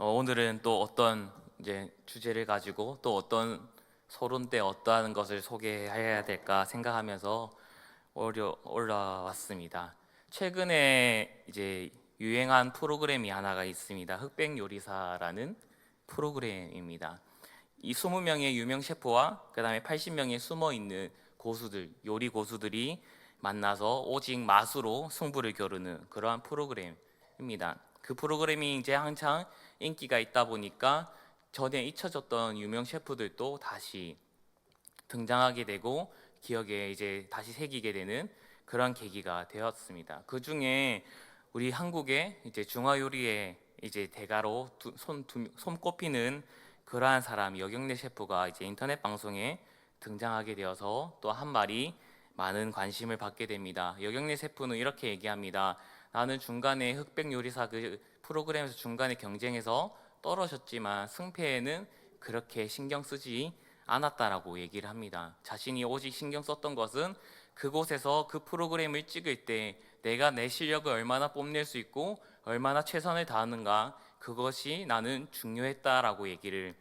어, 오늘은 또 어떤 이제 주제를 가지고 또 어떤 서론 때 어떠한 것을 소개해야 될까 생각하면서 올려, 올라왔습니다. 최근에 이제 유행한 프로그램이 하나가 있습니다. 흑백 요리사라는 프로그램입니다. 이 20명의 유명 셰프와 그다음에 80명의 숨어 있는 고수들, 요리 고수들이 만나서 오직 맛으로 승부를 겨루는 그러한 프로그램입니다. 그 프로그램이 이제 한창 인기가 있다 보니까 전에 잊혀졌던 유명 셰프들도 다시 등장하게 되고 기억에 이제 다시 새기게 되는 그런 계기가 되었습니다. 그 중에 우리 한국의 이제 중화 요리의 이제 대가로 두, 손, 두, 손꼽히는 그러한 사람 여경래 셰프가 이제 인터넷 방송에 등장하게 되어서 또 한 말이 많은 관심을 받게 됩니다. 여경래 셰프는 이렇게 얘기합니다. 나는 중간에 흑백 요리사 그 프로그램에서 중간에 경쟁해서 떨어졌지만 승패에는 그렇게 신경 쓰지 않았다라고 얘기를 합니다. 자신이 오직 신경 썼던 것은 그곳에서 그 프로그램을 찍을 때 내가 내 실력을 얼마나 뽐낼 수 있고 얼마나 최선을 다하는가 그것이 나는 중요했다라고 얘기를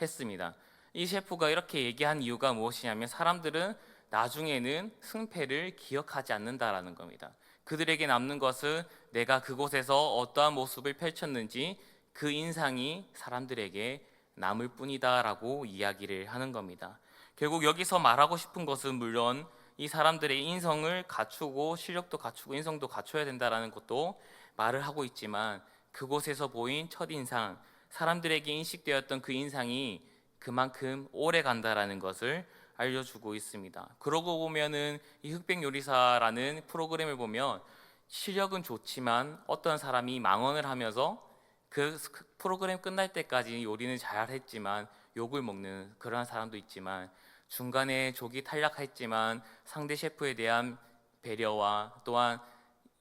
했습니다. 이 셰프가 이렇게 얘기한 이유가 무엇이냐면 사람들은 나중에는 승패를 기억하지 않는다라는 겁니다. 그들에게 남는 것은 내가 그곳에서 어떠한 모습을 펼쳤는지 그 인상이 사람들에게 남을 뿐이다라고 이야기를 하는 겁니다. 결국 여기서 말하고 싶은 것은 물론 이 사람들의 인성을 갖추고 실력도 갖추고 인성도 갖춰야 된다라는 것도 말을 하고 있지만 그곳에서 보인 첫 인상, 사람들에게 인식되었던 그 인상이 그만큼 오래 간다라는 것을 알려주고 있습니다. 그러고 보면은 이 흑백 요리사라는 프로그램을 보면 실력은 좋지만 어떤 사람이 망언을 하면서 그 프로그램 끝날 때까지 요리는 잘했지만 욕을 먹는 그러한 사람도 있지만 중간에 족이 탈락했지만 상대 셰프에 대한 배려와 또한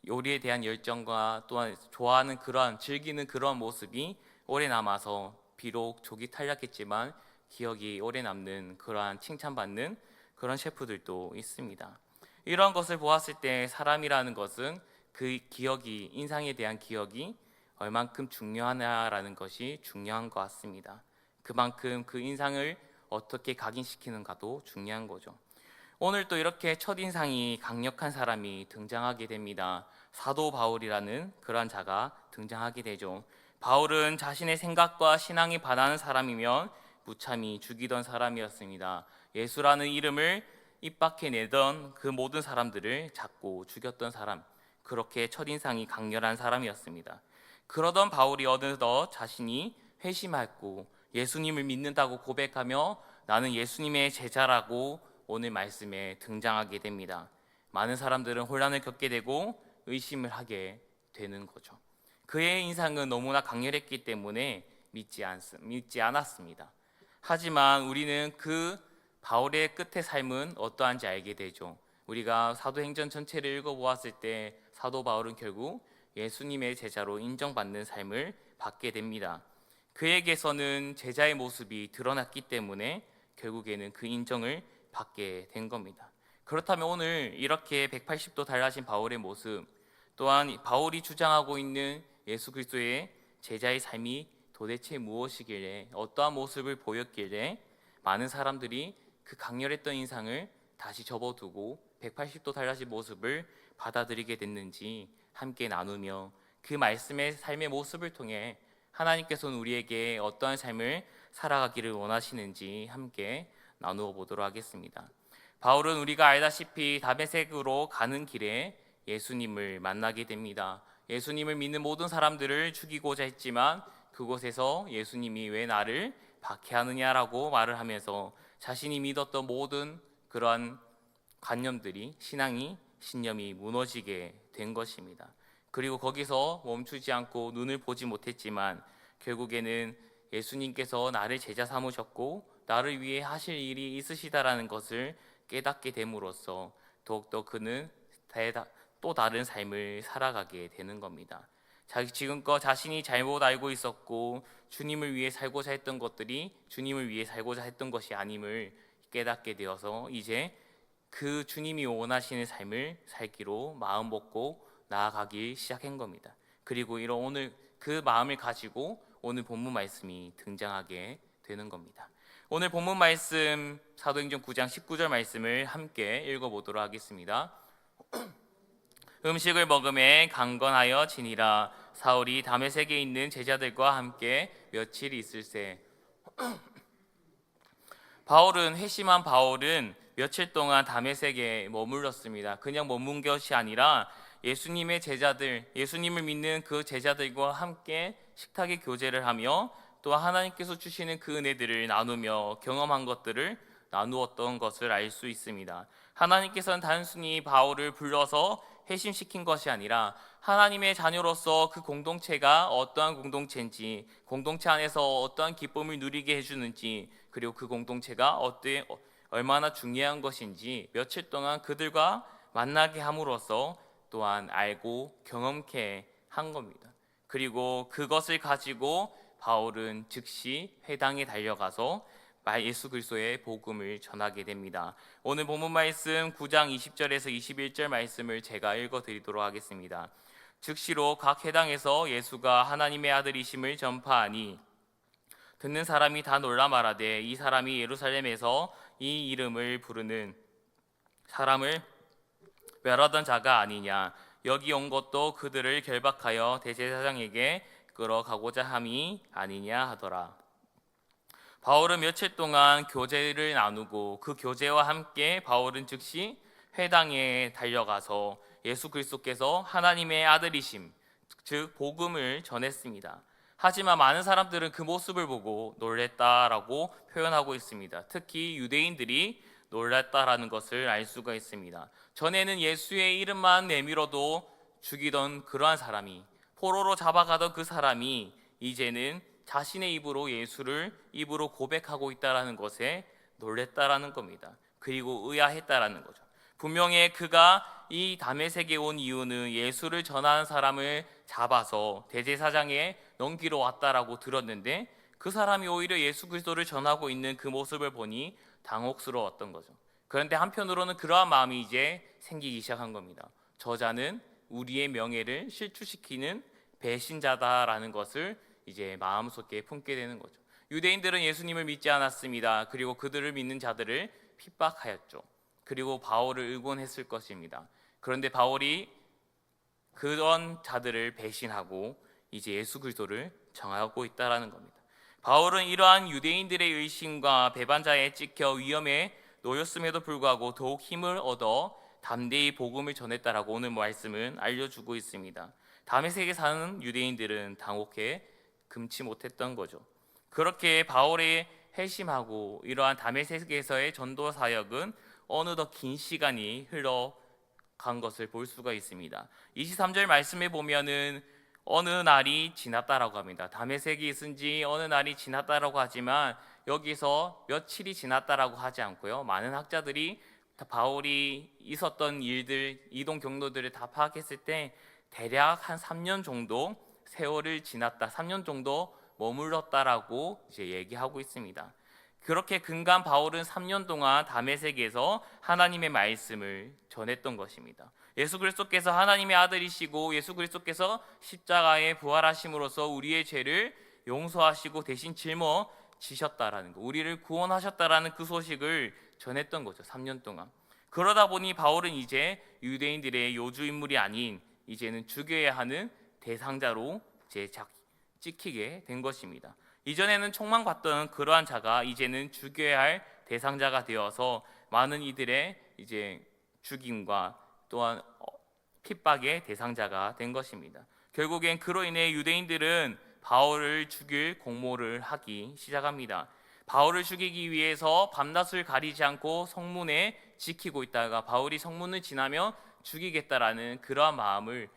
요리에 대한 열정과 또한 좋아하는 그러한 즐기는 그러한 모습이 오래 남아서 비록 족이 탈락했지만 기억이 오래 남는 그러한 칭찬받는 그런 셰프들도 있습니다. 이런 것을 보았을 때 사람이라는 것은 그 기억이 인상에 대한 기억이 얼만큼 중요하냐라는 것이 중요한 것 같습니다. 그만큼 그 인상을 어떻게 각인시키는가도 중요한 거죠. 오늘 또 이렇게 첫 인상이 강력한 사람이 등장하게 됩니다. 사도 바울이라는 그러한 자가 등장하게 되죠. 바울은 자신의 생각과 신앙이 반하는 사람이면 무참히 죽이던 사람이었습니다. 예수라는 이름을 입 밖에 내던 그 모든 사람들을 잡고 죽였던 사람. 그렇게 첫인상이 강렬한 사람이었습니다. 그러던 바울이 어느덧 자신이 회심했고 예수님을 믿는다고 고백하며 나는 예수님의 제자라고 오늘 말씀에 등장하게 됩니다. 많은 사람들은 혼란을 겪게 되고 의심을 하게 되는 거죠. 그의 인상은 너무나 강렬했기 때문에 믿지, 않, 믿지 않았습니다. 하지만 우리는 그 바울의 끝의 삶은 어떠한지 알게 되죠. 우리가 사도행전 전체를 읽어보았을 때 사도 바울은 결국 예수님의 제자로 인정받는 삶을 받게 됩니다. 그에게서는 제자의 모습이 드러났기 때문에 결국에는 그 인정을 받게 된 겁니다. 그렇다면 오늘 이렇게 180도 달라진 바울의 모습 또한 바울이 주장하고 있는 예수 그리스도의 제자의 삶이 도대체 무엇이길래 어떠한 모습을 보였길래 많은 사람들이 그 강렬했던 인상을 다시 접어두고 180도 달라진 모습을 받아들이게 됐는지 함께 나누며 그 말씀의 삶의 모습을 통해 하나님께서는 우리에게 어떠한 삶을 살아가기를 원하시는지 함께 나누어 보도록 하겠습니다. 바울은 우리가 알다시피 다메섹으로 가는 길에 예수님을 만나게 됩니다. 예수님을 믿는 모든 사람들을 죽이고자 했지만 그곳에서 예수님이 왜 나를 박해하느냐라고 말을 하면서 자신이 믿었던 모든 그러한 관념들이 신앙이 신념이 무너지게 된 것입니다. 그리고 거기서 멈추지 않고 눈을 보지 못했지만 결국에는 예수님께서 나를 제자 삼으셨고 나를 위해 하실 일이 있으시다라는 것을 깨닫게 됨으로써 더욱더 그는 또 다른 삶을 살아가게 되는 겁니다. 자기 지금껏 자신이 잘못 알고 있었고 주님을 위해 살고자 했던 것들이 주님을 위해 살고자 했던 것이 아님을 깨닫게 되어서 이제 그 주님이 원하시는 삶을 살기로 마음 먹고 나아가기 시작한 겁니다. 그리고 이런 오늘 그 마음을 가지고 오늘 본문 말씀이 등장하게 되는 겁니다. 오늘 본문 말씀 사도행전 9장 19절 말씀을 함께 읽어보도록 하겠습니다. 음식을 먹음에 강건하여 지니라 사울이 다메섹에 있는 제자들과 함께 며칠 있을새 바울은 회심한 바울은 며칠 동안 다메섹에 머물렀습니다. 그냥 머문 것이 아니라 예수님의 제자들, 예수님을 믿는 그 제자들과 함께 식탁에 교제를 하며 또 하나님께서 주시는 그 은혜들을 나누며 경험한 것들을 나누었던 것을 알 수 있습니다. 하나님께서는 단순히 바울을 불러서 회심시킨 것이 아니라 하나님의 자녀로서 그 공동체가 어떠한 공동체인지, 공동체 안에서 어떠한 기쁨을 누리게 해주는지, 그리고 그 공동체가 어때 얼마나 중요한 것인지 며칠 동안 그들과 만나게 함으로써 또한 알고 경험케 한 겁니다. 그리고 그것을 가지고 바울은 즉시 회당에 달려가서 예수 그리스도의 복음을 전하게 됩니다. 오늘 본문 말씀 9장 20절에서 21절 말씀을 제가 읽어 드리도록 하겠습니다. 즉시로 각 회당에서 예수가 하나님의 아들이심을 전파하니 듣는 사람이 다 놀라 말하되 이 사람이 예루살렘에서 이 이름을 부르는 사람을 멸하던 자가 아니냐 여기 온 것도 그들을 결박하여 대제사장에게 끌어가고자 함이 아니냐 하더라. 바울은 며칠 동안 교제를 나누고 그 교제와 함께 바울은 즉시 회당에 달려가서 예수 그리스도께서 하나님의 아들이심 즉 복음을 전했습니다. 하지만 많은 사람들은 그 모습을 보고 놀랬다라고 표현하고 있습니다. 특히 유대인들이 놀랐다라는 것을 알 수가 있습니다. 전에는 예수의 이름만 내밀어도 죽이던 그러한 사람이 포로로 잡아가던 그 사람이 이제는 자신의 입으로 예수를 입으로 고백하고 있다라는 것에 놀랬다라는 겁니다. 그리고 의아했다라는 거죠. 분명히 그가 이 다메섹에 온 이유는 예수를 전하는 사람을 잡아서 대제사장에 넘기러 왔다라고 들었는데 그 사람이 오히려 예수 그리스도를 전하고 있는 그 모습을 보니 당혹스러웠던 거죠. 그런데 한편으로는 그러한 마음이 이제 생기기 시작한 겁니다. 저자는 우리의 명예를 실추시키는 배신자다라는 것을 이제 마음속에 품게 되는 거죠. 유대인들은 예수님을 믿지 않았습니다. 그리고 그들을 믿는 자들을 핍박하였죠. 그리고 바울을 의곤했을 것입니다. 그런데 바울이 그런 자들을 배신하고 이제 예수 그리스도를 정하고 있다라는 겁니다. 바울은 이러한 유대인들의 의심과 배반자에 찍혀 위험에 놓였음에도 불구하고 더욱 힘을 얻어 담대히 복음을 전했다라고 오늘 말씀은 알려주고 있습니다. 다메섹에 사는 유대인들은 당혹해 금치 못했던 거죠. 그렇게 바울의 회심하고 이러한 다메섹에서의 전도 사역은 어느덧 긴 시간이 흘러간 것을 볼 수가 있습니다. 23절 말씀에 보면은 어느 날이 지났다라고 합니다. 다메섹이 있은 지 어느 날이 지났다라고 하지만 여기서 며칠이 지났다라고 하지 않고요. 많은 학자들이 바울이 있었던 일들, 이동 경로들을 다 파악했을 때 대략 한 3년 정도 세월을 지났다, 3년 정도 머물렀다라고 이제 얘기하고 있습니다. 그렇게 근간 바울은 3년 동안 다메섹에서 하나님의 말씀을 전했던 것입니다. 예수 그리스도께서 하나님의 아들이시고 예수 그리스도께서 십자가에 부활하심으로써 우리의 죄를 용서하시고 대신 짊어 지셨다라는 거, 우리를 구원하셨다라는 그 소식을 전했던 거죠. 3년 동안. 그러다 보니 바울은 이제 유대인들의 요주 인물이 아닌 이제는 죽여야 하는 대상자로 제 찍히게 된 것입니다. 이전에는 총만 봤던 그러한 자가 이제는 죽여야 할 대상자가 되어서 많은 이들의 이제 죽임과 또한 어, 핍박의 대상자가 된 것입니다. 결국엔 그로 인해 유대인들은 바울을 죽일 공모를 하기 시작합니다. 바울을 죽이기 위해서 밤낮을 가리지 않고 성문에 지키고 있다가 바울이 성문을 지나며 죽이겠다라는 그러한 마음을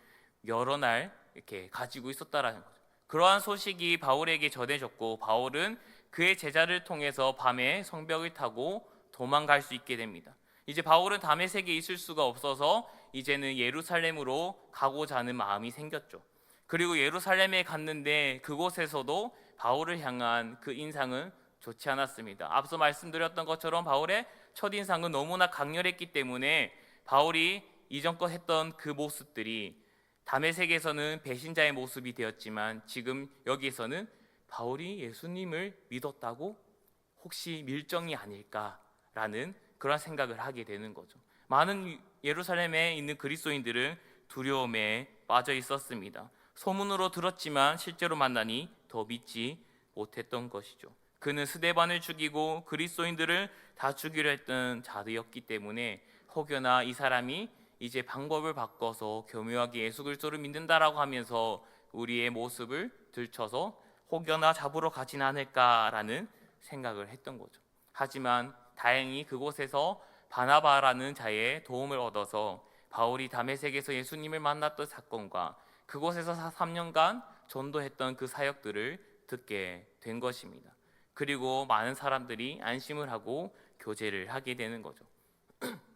여러 날 이렇게 가지고 있었다라는 거죠. 그러한 소식이 바울에게 전해졌고 바울은 그의 제자를 통해서 밤에 성벽을 타고 도망갈 수 있게 됩니다. 이제 바울은 다메섹에 있을 수가 없어서 이제는 예루살렘으로 가고자 하는 마음이 생겼죠. 그리고 예루살렘에 갔는데 그곳에서도 바울을 향한 그 인상은 좋지 않았습니다. 앞서 말씀드렸던 것처럼 바울의 첫 인상은 너무나 강렬했기 때문에 바울이 이전껏 했던 그 모습들이 담의 세계에서는 배신자의 모습이 되었지만 지금 여기에서는 바울이 예수님을 믿었다고 혹시 밀정이 아닐까라는 그런 생각을 하게 되는 거죠. 많은 예루살렘에 있는 그리스도인들은 두려움에 빠져 있었습니다. 소문으로 들었지만 실제로 만나니 더 믿지 못했던 것이죠. 그는 스데반을 죽이고 그리스도인들을 다 죽이려 했던 자들이었기 때문에 혹여나 이 사람이 이제 방법을 바꿔서 교묘하게 예수 그리스도를 믿는다라고 하면서 우리의 모습을 들춰서 혹여나 잡으러 가진 않을까라는 생각을 했던 거죠. 하지만 다행히 그곳에서 바나바라는 자의 도움을 얻어서 바울이 다메섹에서 예수님을 만났던 사건과 그곳에서 3년간 전도했던 그 사역들을 듣게 된 것입니다. 그리고 많은 사람들이 안심을 하고 교제를 하게 되는 거죠.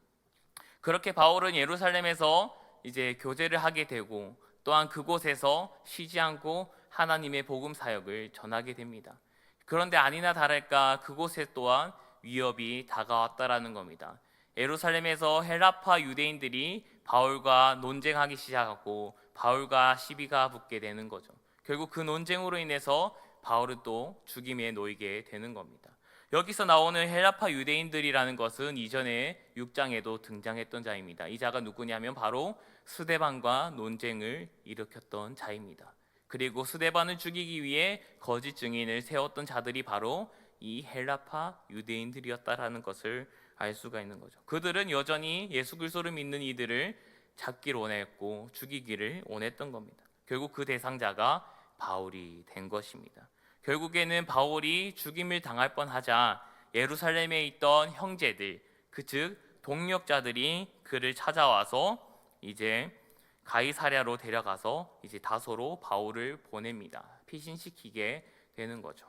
그렇게 바울은 예루살렘에서 이제 교제를 하게 되고 또한 그곳에서 쉬지 않고 하나님의 복음 사역을 전하게 됩니다. 그런데 아니나 다를까 그곳에 또한 위협이 다가왔다라는 겁니다. 예루살렘에서 헬라파 유대인들이 바울과 논쟁하기 시작하고 바울과 시비가 붙게 되는 거죠. 결국 그 논쟁으로 인해서 바울은 또 죽임에 놓이게 되는 겁니다. 여기서 나오는 헬라파 유대인들이라는 것은 이전에 6장에도 등장했던 자입니다. 이 자가 누구냐면 바로 스데반과 논쟁을 일으켰던 자입니다. 그리고 스데반을 죽이기 위해 거짓 증인을 세웠던 자들이 바로 이 헬라파 유대인들이었다라는 것을 알 수가 있는 거죠. 그들은 여전히 예수 그리스도를 믿는 이들을 잡기를 원했고 죽이기를 원했던 겁니다. 결국 그 대상자가 바울이 된 것입니다. 결국에는 바울이 죽임을 당할 뻔하자 예루살렘에 있던 형제들, 그 즉 동력자들이 그를 찾아와서 이제 가이사랴로 데려가서 이제 다소로 바울을 보냅니다. 피신시키게 되는 거죠.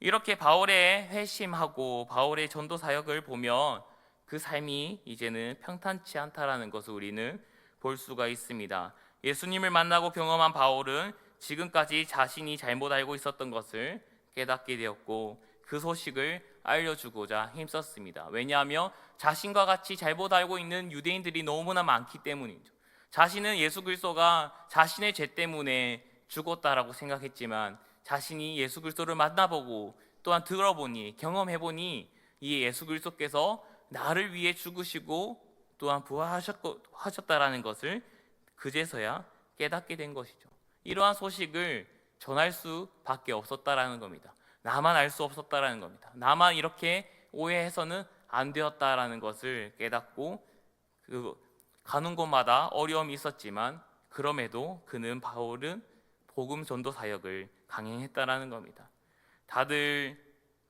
이렇게 바울의 회심하고 바울의 전도 사역을 보면 그 삶이 이제는 평탄치 않다라는 것을 우리는 볼 수가 있습니다. 예수님을 만나고 경험한 바울은 지금까지 자신이 잘못 알고 있었던 것을 깨닫게 되었고 그 소식을 알려주고자 힘썼습니다. 왜냐하면 자신과 같이 잘못 알고 있는 유대인들이 너무나 많기 때문이죠. 자신은 예수 그리스도가 자신의 죄 때문에 죽었다라고 생각했지만 자신이 예수 그리스도를 만나보고 또한 들어보니 경험해보니 이 예수 그리스도께서 나를 위해 죽으시고 또한 부활하셨다라는 것을 그제서야 깨닫게 된 것이죠. 이러한 소식을 전할 수밖에 없었다라는 겁니다. 나만 알 수 없었다라는 겁니다. 나만 이렇게 오해해서는 안 되었다라는 것을 깨닫고 그 가는 곳마다 어려움이 있었지만 그럼에도 그는 바울은 복음 전도 사역을 강행했다라는 겁니다. 다들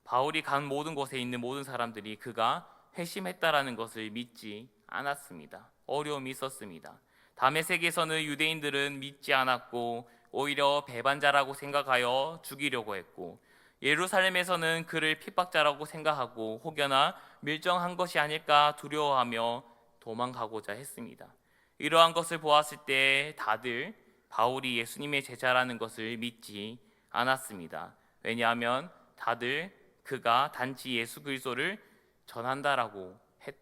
바울이 간 모든 곳에 있는 모든 사람들이 그가 회심했다라는 것을 믿지 않았습니다. 어려움이 있었습니다. 다메 세계에서는 유대인들은 믿지 않았고 오히려 배반자라고 생각하여 죽이려고 했고 예루살렘에서는 그를 핍박자라고 생각하고 혹여나 밀정한 것이 아닐까 두려워하며 도망가고자 했습니다. 이러한 것을 보았을 때 다들 바울이 예수님의 제자라는 것을 믿지 않았습니다. 왜냐하면 다들 그가 단지 예수 그리스도를 전한다라고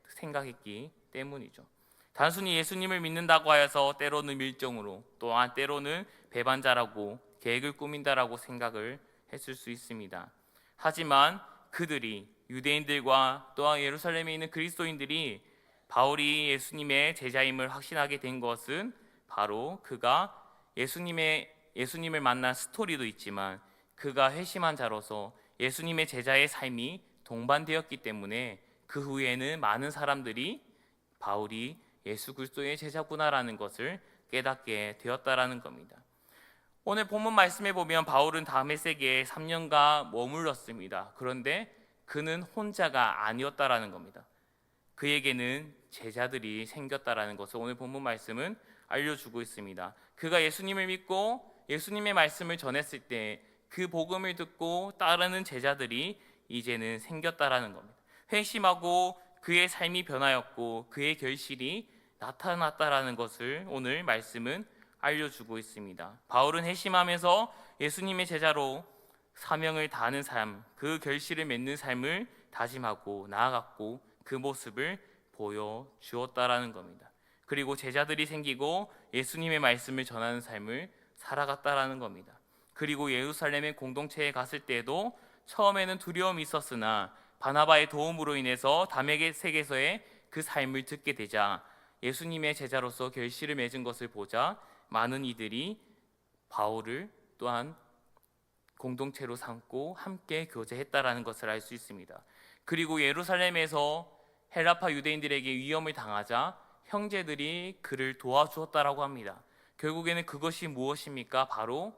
생각했기 때문이죠. 단순히 예수님을 믿는다고 하여서 때로는 밀정으로 또한 때로는 배반자라고 계획을 꾸민다라고 생각을 했을 수 있습니다. 하지만 그들이 유대인들과 또한 예루살렘에 있는 그리스도인들이 바울이 예수님의 제자임을 확신하게 된 것은 바로 그가 예수님의 예수님을 만난 스토리도 있지만 그가 회심한 자로서 예수님의 제자의 삶이 동반되었기 때문에 그 후에는 많은 사람들이 바울이 예수 그리스도의 제자구나라는 것을 깨닫게 되었다라는 겁니다. 오늘 본문 말씀에 보면 바울은 다메섹에 3년간 머물렀습니다. 그런데 그는 혼자가 아니었다라는 겁니다. 그에게는 제자들이 생겼다라는 것을 오늘 본문 말씀은 알려주고 있습니다. 그가 예수님을 믿고 예수님의 말씀을 전했을 때 그 복음을 듣고 따르는 제자들이 이제는 생겼다라는 겁니다. 회심하고 그의 삶이 변하였고 그의 결실이 나타났다라는 것을 오늘 말씀은 알려주고 있습니다. 바울은 회심하면서 예수님의 제자로 사명을 다하는 삶, 그 결실을 맺는 삶을 다짐하고 나아갔고 그 모습을 보여 주었다라는 겁니다. 그리고 제자들이 생기고 예수님의 말씀을 전하는 삶을 살아갔다라는 겁니다. 그리고 예루살렘의 공동체에 갔을 때에도 처음에는 두려움이 있었으나 바나바의 도움으로 인해서 담에게색에서의 그 삶을 듣게 되자 예수님의 제자로서 결실을 맺은 것을 보자 많은 이들이 바울을 또한 공동체로 삼고 함께 교제했다라는 것을 알 수 있습니다. 그리고 예루살렘에서 헬라파 유대인들에게 위험을 당하자 형제들이 그를 도와주었다라고 합니다. 결국에는 그것이 무엇입니까? 바로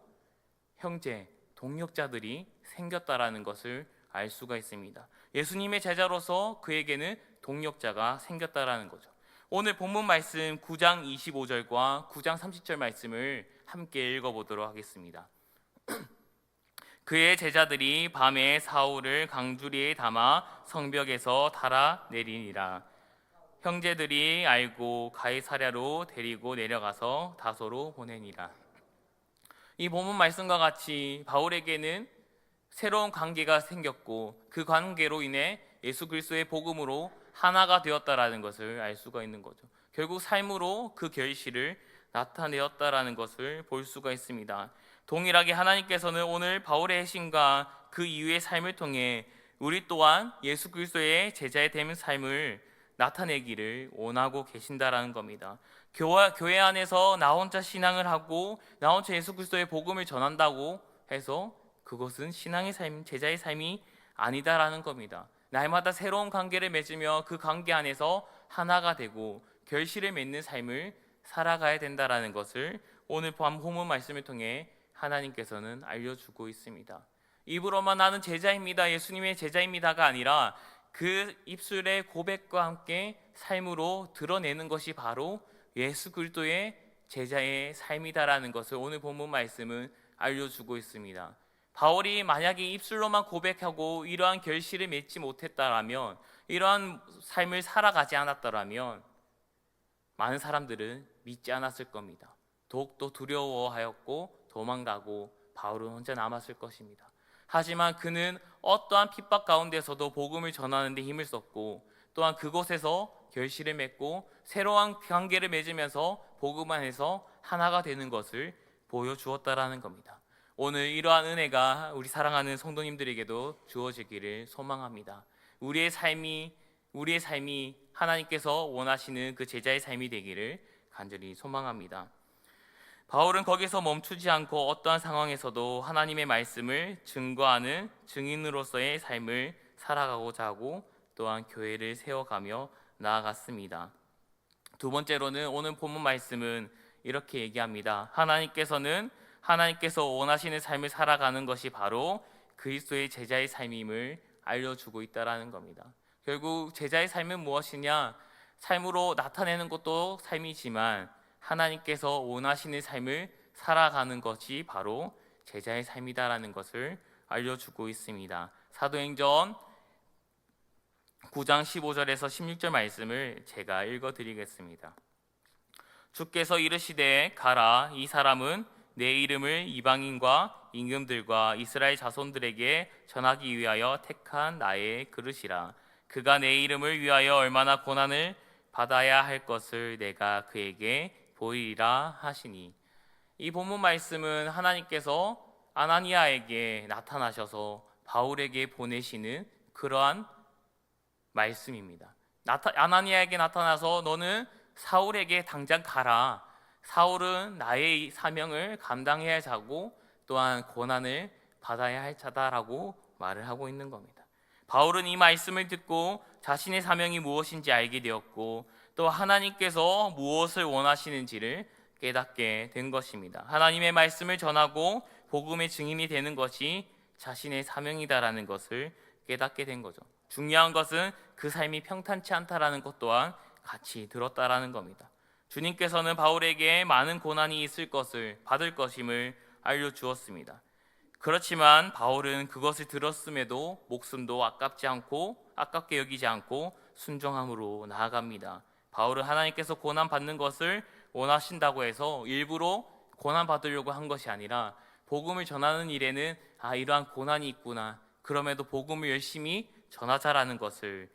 형제, 동력자들이 생겼다라는 것을 알 수가 있습니다. 예수님의 제자로서 그에게는 동력자가 생겼다라는 거죠. 오늘 본문 말씀 9장 25절과 9장 30절 말씀을 함께 읽어보도록 하겠습니다. 그의 제자들이 밤에 사울을 강주리에 담아 성벽에서 달아 내리니라. 형제들이 알고 가이사랴로 데리고 내려가서 다소로 보내니라. 이 본문 말씀과 같이 바울에게는 새로운 관계가 생겼고 그 관계로 인해 예수 그리스도의 복음으로 하나가 되었다라는 것을 알 수가 있는 거죠. 결국 삶으로 그 결실을 나타내었다라는 것을 볼 수가 있습니다. 동일하게 하나님께서는 오늘 바울의 신과 그 이후의 삶을 통해 우리 또한 예수 그리스도의 제자의 되는 삶을 나타내기를 원하고 계신다라는 겁니다. 교회, 교회 안에서 나 혼자 신앙을 하고 나 혼자 예수 그리스도의 복음을 전한다고 해서 그것은 신앙의 삶, 제자의 삶이 아니다라는 겁니다. 날마다 새로운 관계를 맺으며 그 관계 안에서 하나가 되고 결실을 맺는 삶을 살아가야 된다라는 것을 오늘 밤 호문 말씀을 통해 하나님께서는 알려주고 있습니다. 입으로만 나는 제자입니다. 예수님의 제자입니다가 아니라 그 입술의 고백과 함께 삶으로 드러내는 것이 바로 예수 그리스도의 제자의 삶이다라는 것을 오늘 본문 말씀은 알려주고 있습니다. 바울이 만약에 입술로만 고백하고 이러한 결실을 맺지 못했다라면 이러한 삶을 살아가지 않았더라면 많은 사람들은 믿지 않았을 겁니다. 더욱더 두려워하였고 도망가고 바울은 혼자 남았을 것입니다. 하지만 그는 어떠한 핍박 가운데서도 복음을 전하는 데 힘을 썼고 또한 그곳에서 결실을 맺고 새로운 관계를 맺으면서 복음 안에서 하나가 되는 것을 보여주었다라는 겁니다. 오늘 이러한 은혜가 우리 사랑하는 성도님들에게도 주어지기를 소망합니다. 우리의 삶이 우리의 삶이 하나님께서 원하시는 그 제자의 삶이 되기를 간절히 소망합니다. 바울은 거기서 멈추지 않고 어떠한 상황에서도 하나님의 말씀을 증거하는 증인으로서의 삶을 살아가고자 하고 또한 교회를 세워가며 나아갔습니다. 두 번째로는 오늘 본문 말씀은 이렇게 얘기합니다. 하나님께서는 하나님께서 원하시는 삶을 살아가는 것이 바로 그리스도의 제자의 삶임을 알려주고 있다라는 겁니다. 결국 제자의 삶은 무엇이냐? 삶으로 나타내는 것도 삶이지만 하나님께서 원하시는 삶을 살아가는 것이 바로 제자의 삶이다라는 것을 알려주고 있습니다. 사도행전 9장 15절에서 16절 말씀을 제가 읽어드리겠습니다. 주께서 이르시되 가라 이 사람은 내 이름을 이방인과 임금들과 이스라엘 자손들에게 전하기 위하여 택한 나의 그릇이라 그가 내 이름을 위하여 얼마나 고난을 받아야 할 것을 내가 그에게 보이리라 하시니 이 본문 말씀은 하나님께서 아나니아에게 나타나셔서 바울에게 보내시는 그러한 말씀입니다. 나타, 아나니아에게 나타나서 너는 사울에게 당장 가라. 사울은 나의 사명을 감당해야 하고 또한 고난을 받아야 할 자다라고 말을 하고 있는 겁니다. 바울은 이 말씀을 듣고 자신의 사명이 무엇인지 알게 되었고 또 하나님께서 무엇을 원하시는지를 깨닫게 된 것입니다. 하나님의 말씀을 전하고 복음의 증인이 되는 것이 자신의 사명이다라는 것을 깨닫게 된 거죠. 중요한 것은 그 삶이 평탄치 않다라는 것 또한 같이 들었다라는 겁니다. 주님께서는 바울에게 많은 고난이 있을 것을 받을 것임을 알려 주었습니다. 그렇지만 바울은 그것을 들었음에도 목숨도 아깝지 않고 아깝게 여기지 않고 순종함으로 나아갑니다. 바울은 하나님께서 고난 받는 것을 원하신다고 해서 일부러 고난 받으려고 한 것이 아니라 복음을 전하는 일에는 아 이러한 고난이 있구나. 그럼에도 복음을 열심히 전하자라는 것을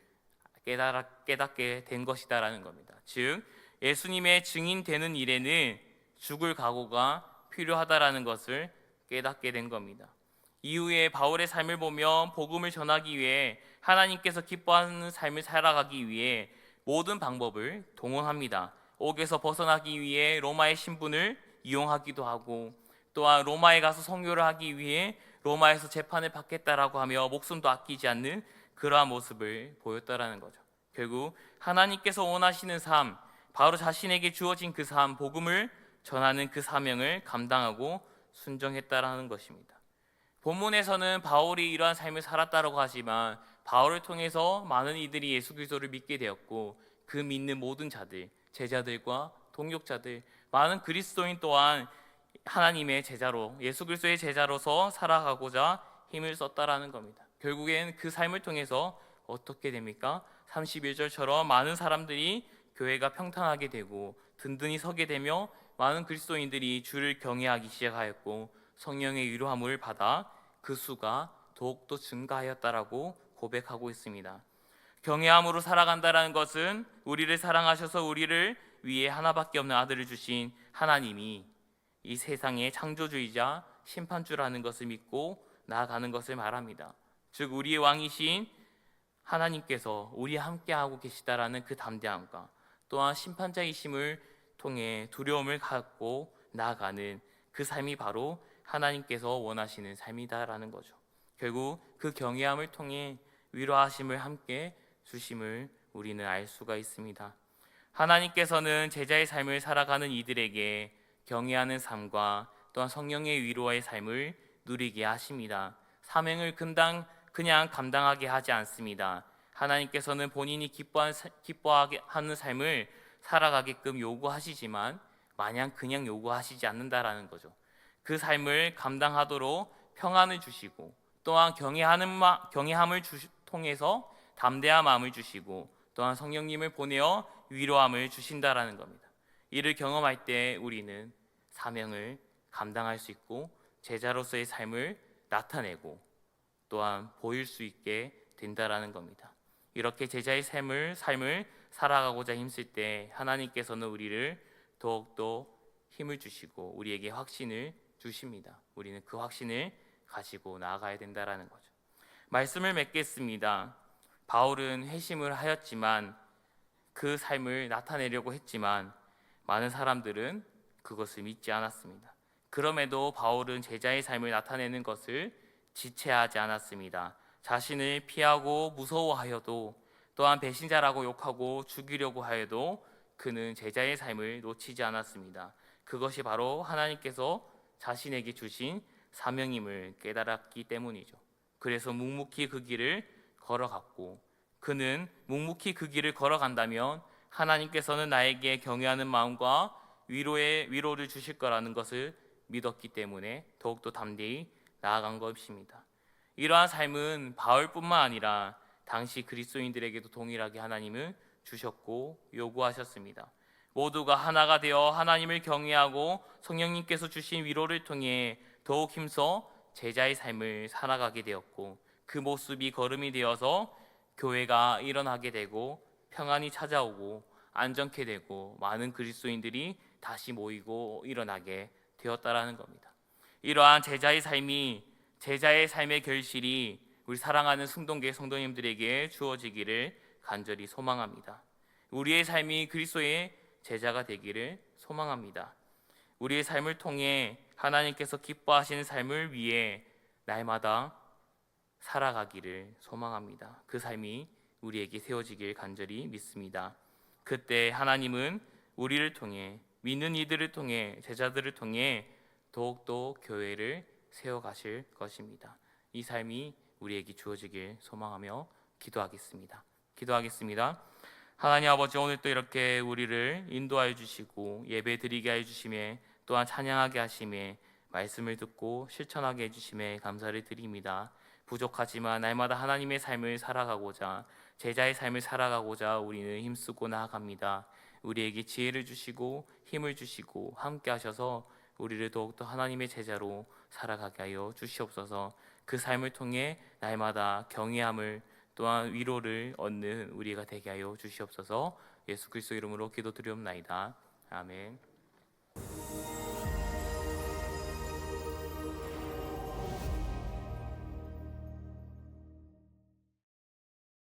깨달아, 깨닫게 된 것이다라는 겁니다. 즉 예수님의 증인 되는 일에는 죽을 각오가 필요하다라는 것을 깨닫게 된 겁니다. 이후에 바울의 삶을 보며 복음을 전하기 위해 하나님께서 기뻐하는 삶을 살아가기 위해 모든 방법을 동원합니다. 옥에서 벗어나기 위해 로마의 신분을 이용하기도 하고 또한 로마에 가서 성교를 하기 위해 로마에서 재판을 받겠다라고 하며 목숨도 아끼지 않는 그러한 모습을 보였다라는 거죠. 결국 하나님께서 원하시는 삶, 바로 자신에게 주어진 그 삶, 복음을 전하는 그 사명을 감당하고 순종했다라는 것입니다. 본문에서는 바울이 이러한 삶을 살았다라고 하지만 바울을 통해서 많은 이들이 예수 그리스도를 믿게 되었고 그 믿는 모든 자들, 제자들과 동역자들, 많은 그리스도인 또한 하나님의 제자로 예수 그리스도의 제자로서 살아가고자 힘을 썼다라는 겁니다. 결국엔 그 삶을 통해서 어떻게 됩니까? 31절처럼 많은 사람들이 교회가 평탄하게 되고 든든히 서게 되며 많은 그리스도인들이 주를 경외하기 시작하였고 성령의 위로함을 받아 그 수가 더욱더 증가하였다라고 고백하고 있습니다. 경외함으로 살아간다라는 것은 우리를 사랑하셔서 우리를 위해 하나밖에 없는 아들을 주신 하나님이 이 세상의 창조주이자 심판주라는 것을 믿고 나아가는 것을 말합니다. 즉 우리의 왕이신 하나님께서 우리와 함께하고 계시다라는 그 담대함과 또한 심판자이심을 통해 두려움을 갖고 나아가는 그 삶이 바로 하나님께서 원하시는 삶이다라는 거죠. 결국 그 경외함을 통해 위로하심을 함께 주심을 우리는 알 수가 있습니다. 하나님께서는 제자의 삶을 살아가는 이들에게 경외하는 삶과 또한 성령의 위로의 삶을 누리게 하십니다. 사명을 금당 그냥 감당하게 하지 않습니다. 하나님께서는 본인이 기뻐한, 기뻐하게 하는 삶을 살아가게끔 요구하시지만 마냥 그냥 요구하시지 않는다라는 거죠. 그 삶을 감당하도록 평안을 주시고 또한 경외하는 마, 경외함을 주, 통해서 담대한 마음을 주시고 또한 성령님을 보내어 위로함을 주신다라는 겁니다. 이를 경험할 때 우리는 사명을 감당할 수 있고 제자로서의 삶을 나타내고 또한 보일 수 있게 된다라는 겁니다. 이렇게 제자의 삶을 삶을 살아가고자 힘쓸 때 하나님께서는 우리를 더욱더 힘을 주시고 우리에게 확신을 주십니다. 우리는 그 확신을 가지고 나아가야 된다라는 거죠. 말씀을 맺겠습니다. 바울은 회심을 하였지만 그 삶을 나타내려고 했지만 많은 사람들은 그것을 믿지 않았습니다. 그럼에도 바울은 제자의 삶을 나타내는 것을 지체하지 않았습니다. 자신을 피하고 무서워하여도 또한 배신자라고 욕하고 죽이려고 하여도 그는 제자의 삶을 놓치지 않았습니다. 그것이 바로 하나님께서 자신에게 주신 사명임을 깨달았기 때문이죠. 그래서 묵묵히 그 길을 걸어갔고 그는 묵묵히 그 길을 걸어간다면 하나님께서는 나에게 경외하는 마음과 위로의 위로를 주실 거라는 것을 믿었기 때문에 더욱더 담대히 나아간 것입니다. 이러한 삶은 바울뿐만 아니라 당시 그리스도인들에게도 동일하게 하나님은 주셨고 요구하셨습니다. 모두가 하나가 되어 하나님을 경외하고 성령님께서 주신 위로를 통해 더욱 힘써 제자의 삶을 살아가게 되었고 그 모습이 걸음이 되어서 교회가 일어나게 되고 평안이 찾아오고 안정케 되고 많은 그리스도인들이 다시 모이고 일어나게 되었다라는 겁니다. 이러한 제자의 삶이 제자의 삶의 결실이 우리 사랑하는 승동계 성도님들에게 주어지기를 간절히 소망합니다. 우리의 삶이 그리스도의 제자가 되기를 소망합니다. 우리의 삶을 통해 하나님께서 기뻐하시는 삶을 위해 날마다 살아가기를 소망합니다. 그 삶이 우리에게 세워지길 간절히 믿습니다. 그때 하나님은 우리를 통해 믿는 이들을 통해 제자들을 통해 더욱더 교회를 세워 가실 것입니다. 이 삶이 우리에게 주어지길 소망하며 기도하겠습니다. 기도하겠습니다. 하나님 아버지 오늘 또 이렇게 우리를 인도하여 주시고 예배 드리게 하여 주심에 또한 찬양하게 하심에 말씀을 듣고 실천하게 해 주심에 감사를 드립니다. 부족하지만 날마다 하나님의 삶을 살아가고자 제자의 삶을 살아가고자 우리는 힘쓰고 나아갑니다. 우리에게 지혜를 주시고 힘을 주시고 함께 하셔서 우리를 더욱더 하나님의 제자로 살아가게 하여 주시옵소서. 그 삶을 통해 날마다 경외함을 또한 위로를 얻는 우리가 되게 하여 주시옵소서. 예수 그리스도 이름으로 기도드리옵나이다. 아멘.